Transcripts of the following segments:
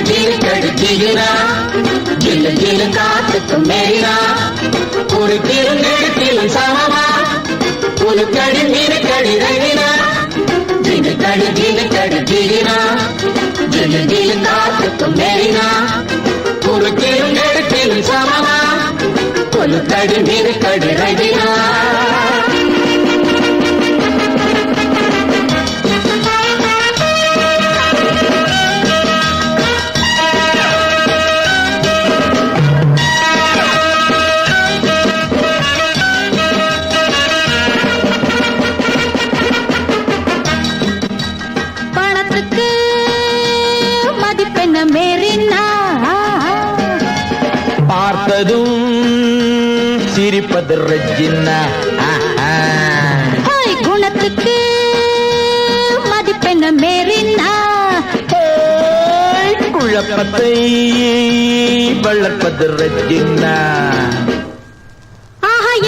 ஜிலுக்கடி ஜிலுக்கடி கடுக்கிறா ஜிலு ஜிலு காத்துக்கும் மேரினா ஒரு திருநெடுத்திலும் சமமா உனக்கடி மீனுக்கடி ரங்கினா ஜிலுக்கடி ஜிலுக்கடி ஜிகினா ஜிலு ஜிலு காத்துக்கும் மேரினா ஒரு திருநெடுத்திலும் சமமா? உனக்கடி மீனுக்கடி ரங்கினா பணத்துக்கு பார்த்ததும் சிரிப்பது ரஜினா குணத்துக்கு மதிப்பெண்ண மேறினா குழப்பத்தை வளர்ப்பது ரஜினா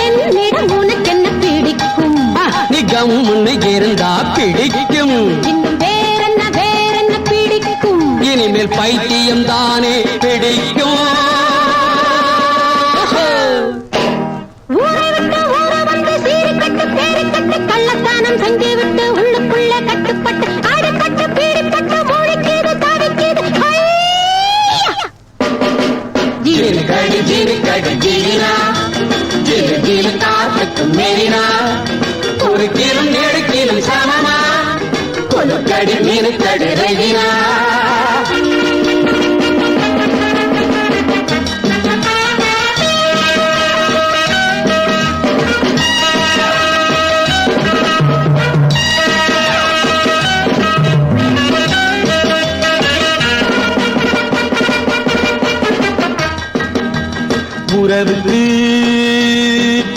என்னிடம் உனக்கு என்ன பிடிக்கும் நீ கம்முன்னு இருந்தா பிடிக்கும். வேறென்ன வேறென்ன பிடிக்கும்? இனிமேல் பைத்தியம் தானே பிடிக்கும். காத்துக்கும் மேரினா ஒரு கிலும் நெடுக்கிலும் சமமா கொலுக்கடி மீனுக்கடி ரகினா. உறவுக்கு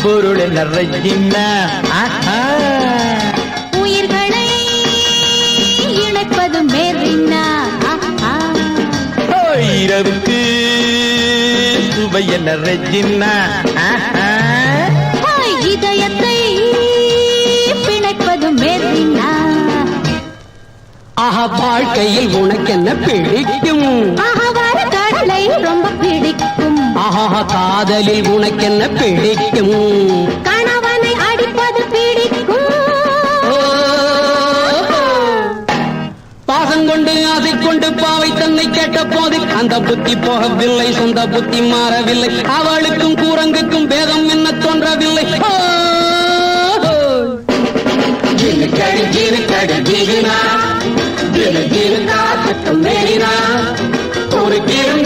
பொருள் ஆஹா. உயிர்களை இணைப்பது மேறினா இரவுக்கு சுவை என்ன ரஜினா ஆஹா. இதயத்தை பிணைப்பது மேறினா ஆஹா வாழ்க்கையில் உனக்கு என்ன பிடிக்கும் காதலில் உனக்கு என்ன பிடிக்கும்? கணவனை அடிப்பது பிடிக்கும். பாசம் கொண்டு ஆசை கொண்டு பாவை தன்னை கேட்ட போது அந்த புத்தி போகவில்லை சொந்த புத்தி மாறவில்லை. அவளுக்கும் கூரங்குக்கும் பேதம் என்ன தோன்றவில்லை. ஓ, ஓ. ஜிலுக்கடி ஜிலுக்கடி ஜிகினா ஜிலு ஜிலு காத்துக்கும் மேரினா ஒரு கிலும்